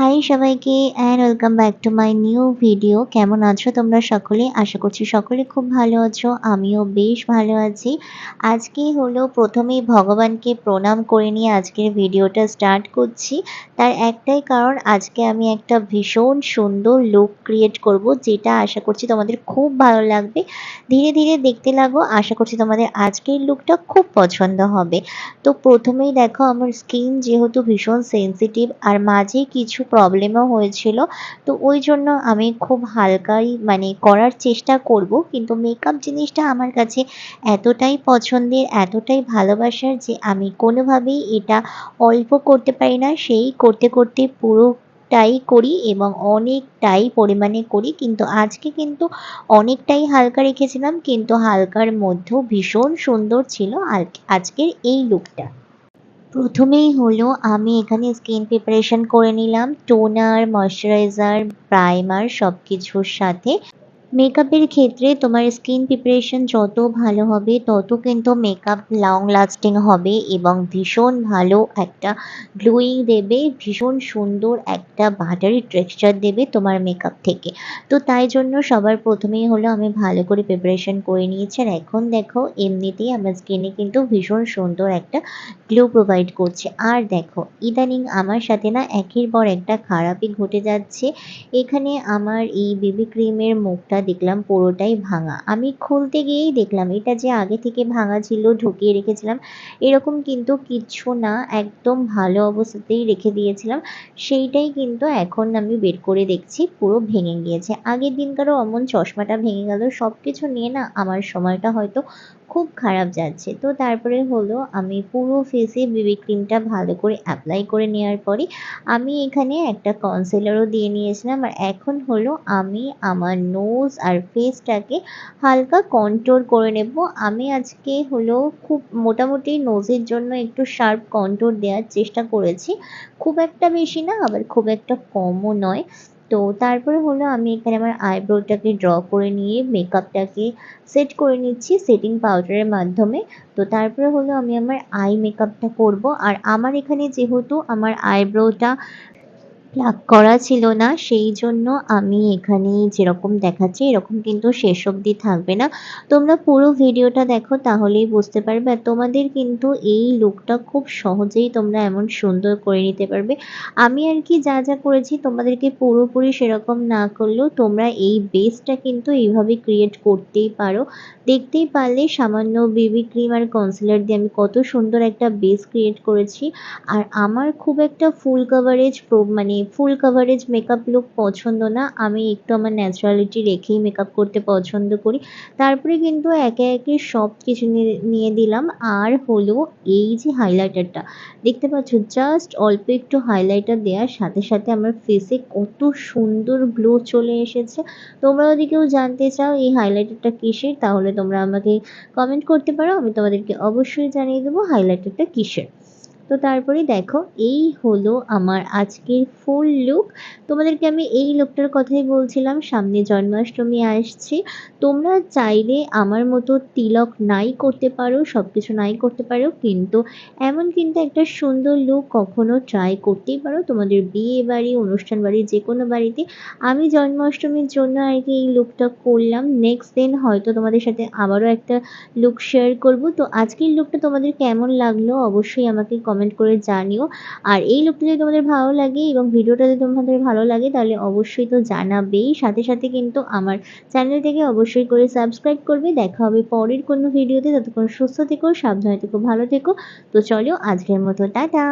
High সবাইকে and welcome back to my new video কেমন আছো তোমরা সকলে? আশা করছি সকলে খুব ভালো আছো, আমিও বেশ ভালো আছি। আজকে হলো প্রথমেই ভগবানকে প্রণাম করে নিয়ে আজকের ভিডিওটা স্টার্ট করছি। তার একটাই কারণ, আজকে আমি একটা ভীষণ সুন্দর লুক ক্রিয়েট করব, যেটা আশা করছি তোমাদের খুব ভালো লাগবে। ধীরে ধীরে দেখতে লাগো, আশা করছি তোমাদের আজকের লুকটা খুব পছন্দ হবে। তো প্রথমেই দেখো, আমার স্কিন যেহেতু ভীষণ সেন্সিটিভ আর মাঝে কিছু প্রবলেমও হয়েছিল। তো ওই জন্য আমি খুব হালকাই মানে করার চেষ্টা করব। কিন্তু মেকআপ জিনিসটা আমার কাছে এতটাই পছন্দের, এতটাই ভালোবাসার যে আমি কোনোভাবেই এটা অল্প করতে পারি না। সেই করতে করতে পুরো টাই করি এবং অনেকটাই পরিমাণে করি। কিন্তু আজকে কিন্তু অনেকটাই হালকা রেখেছিলাম। কিন্তু হালকার মধ্যেও ভীষণ সুন্দর ছিল আজকের এই লুকটা প্রথমেই হলো আমি এখানে স্কিন প্রিপারেশন করে নিলাম টোনার ময়েশ্চারাইজার প্রাইমার সব কিছুর সাথে। মেকআপের ক্ষেত্রে তোমার স্কিন প্রিপারেশন যত ভালো হবে, তত কিন্তু মেকআপ লং লাস্টিং হবে এবং ভীষণ ভালো একটা গ্লোয়িং দেবে, ভীষণ সুন্দর একটা বাটারি টেক্সচার দেবে তোমার মেকআপ থেকে। তো তাই জন্য সবার প্রথমেই হলো আমি ভালো করে প্রিপারেশন করে নিয়েছি আর এখন দেখো এমনিতেই আমার স্কিনে কিন্তু ভীষণ সুন্দর একটা গ্লো প্রোভাইড করছে। আর দেখো, ইদানিং আমার সাথে না একের পর একটা খারাপই ঘটে যাচ্ছে। এখানে আমার এই বেবি ক্রিমের মুখটা দেখলাম পুরোটাই ভাঙা। আমি খুলতে গিয়েই দেখলাম, এটা যে আগে থেকে ভাঙা ছিল, ঢুকিয়ে রেখেছিলাম, এরকম কিন্তু কিচ্ছু না, একদম ভালো অবস্থাতেই রেখে দিয়েছিলাম। সেইটাই কিন্তু এখন আমি বের করে দেখছি, পুরো ভেঙে গিয়েছে। আগের দিনকারও অমন চশমাটা ভেঙে গেল সব কিছু নিয়ে না আমার সময়টা হয়তো খুব খারাপ যাচ্ছে। তো তারপরে হলো আমি পুরো ফেসে বেবি ক্রিমটা ভালো করে অ্যাপ্লাই করে নেওয়ার পরে আমি এখানে একটা কনসিলারও দিয়ে নিয়েছিলাম। আর এখন হলো আমি আমার নোজ আর ফেসটাকে হালকা কন্ট্রোল করে নেব। আমি আজকে হলো খুব মোটামুটি নোজের জন্য একটু শার্প কন্ট্রোল দেওয়ার চেষ্টা করেছি। খুব একটা বেশি না, আবার খুব একটা কমও নয়। তো তারপরে হলো আমি এখানে আমার আইব্রোটাকে ড্র করে নিয়ে মেকআপটাকে সেট করে নিচ্ছি সেটিং পাউডারের মাধ্যমে। তো তারপরে হলো আমি আমার আই মেকআপটা করব। আর আমার এখানে যেহেতু আমার আইব্রোটা প্লাক করা ছিল না, সেই জন্য আমি এখানে যেরকম দেখাচ্ছি, এরকম কিন্তু শেষ অবধি থাকবে না। তোমরা পুরো ভিডিওটা দেখো, তাহলেই বুঝতে পারবে। আর তোমাদের কিন্তু এই লুকটা খুব সহজেই তোমরা এমন সুন্দর করে নিতে পারবে। আমি আর কি যা যা করেছি, তোমাদেরকে পুরোপুরি সেরকম না করলেও তোমরা এই বেসটা কিন্তু এইভাবে ক্রিয়েট করতেই পারো। দেখতেই পারলে সামান্য বেবি ক্রিম আর কনসিলার দিয়ে আমি কত সুন্দর একটা বেস ক্রিয়েট করেছি। আর আমার খুব একটা ফুল কাভারেজ মানে ফুল কাভারেজ মেকআপ লুক পছন্দ না। আমি একটু আমার ন্যাচারালিটি রেখেই মেকআপ করতে পছন্দ করি। তারপরে কিন্তু একে একে সব কিছু নিয়ে দিলাম। আর হলো এই যে হাইলাইটারটা দেখতে পাচ্ছ জাস্ট অল্প একটু হাইলাইটার দেওয়ার সাথে সাথে আমার ফেসে কত সুন্দর গ্লো চলে এসেছে। তোমরা যদি কেউ জানতে চাও এই হাইলাইটারটা কিসের, তাহলে তোমরা আমাকে কমেন্ট করতে পারো। আমি তোমাদেরকে অবশ্যই জানিয়ে দেবো হাইলাইটারটা কিসের। তো তারপরে দেখো, এই হলো আমার আজকের ফুল লুক তোমাদেরকে আমি এই লুকটার কথাই বলছিলাম, সামনে জন্মাষ্টমী আসছে। তোমরা চাইলে আমার মতো তিলক নাই করতে পারো সব কিছু নাই করতে পারো, কিন্তু এমন কিন্তু একটা সুন্দর লুক কখনো ট্রাই করতেই পারো। তোমাদের বিয়ে বাড়ি, অনুষ্ঠান বাড়ি, যে কোনো বাড়িতে। আমি জন্মাষ্টমীর জন্য আর কি এই লুকটা করলাম। নেক্সট দিন হয়তো তোমাদের সাথে আবারও একটা লুক শেয়ার করব। তো আজকের লুকটা তোমাদের কেমন লাগল অবশ্যই আমাকে কমেন্ট করে জানিও। আর এই লুকটা যদি তোমাদের ভালো লাগে এবং ভিডিওটা যদি তোমাদের ভালো লাগে, তাহলে অবশ্যই তো জানাবেই। সাথে সাথে কিন্তু আমার চ্যানেলটাকে অবশ্যই করে সাবস্ক্রাইব করবে। দেখা হবে পরের কোনো ভিডিওতে ততক্ষণ সুস্থ থেকো, সাবধানে থেকো, ভালো থেকো। তো চলো, আজকের মতো, টাটা!